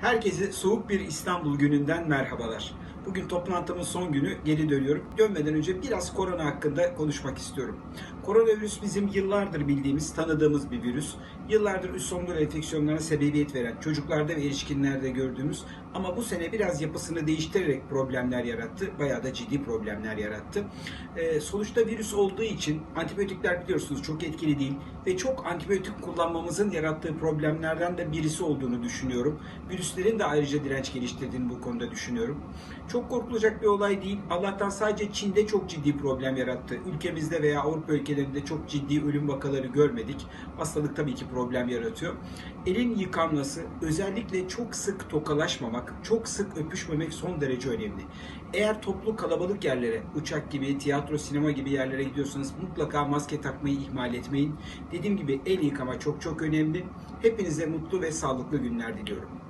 Herkese soğuk bir İstanbul gününden merhabalar. Bugün toplantımın son günü geri dönüyorum. Dönmeden önce biraz korona hakkında konuşmak istiyorum. Koronavirüs bizim yıllardır bildiğimiz, tanıdığımız bir virüs. Yıllardır üst solunum enfeksiyonlarına sebebiyet veren, çocuklarda ve erişkinlerde gördüğümüz ama bu sene biraz yapısını değiştirerek problemler yarattı. Bayağı da ciddi problemler yarattı. Ee, sonuçta virüs olduğu için antibiyotikler biliyorsunuz çok etkili değil ve çok antibiyotik kullanmamızın yarattığı problemlerden de birisi olduğunu düşünüyorum. Virüslerin de ayrıca direnç geliştirdiğini bu konuda düşünüyorum. Çok korkulacak bir olay değil. Allah'tan sadece Çin'de çok ciddi problem yarattı. Ülkemizde veya Avrupa ülkelerinde çok ciddi ölüm vakaları görmedik. Hastalık tabii ki problem yaratıyor. Elin yıkanması, özellikle çok sık tokalaşmamak, çok sık öpüşmemek son derece önemli. Eğer toplu kalabalık yerlere, uçak gibi, tiyatro, sinema gibi yerlere gidiyorsanız mutlaka maske takmayı ihmal etmeyin. Dediğim gibi el yıkama çok çok önemli. Hepinize mutlu ve sağlıklı günler diliyorum.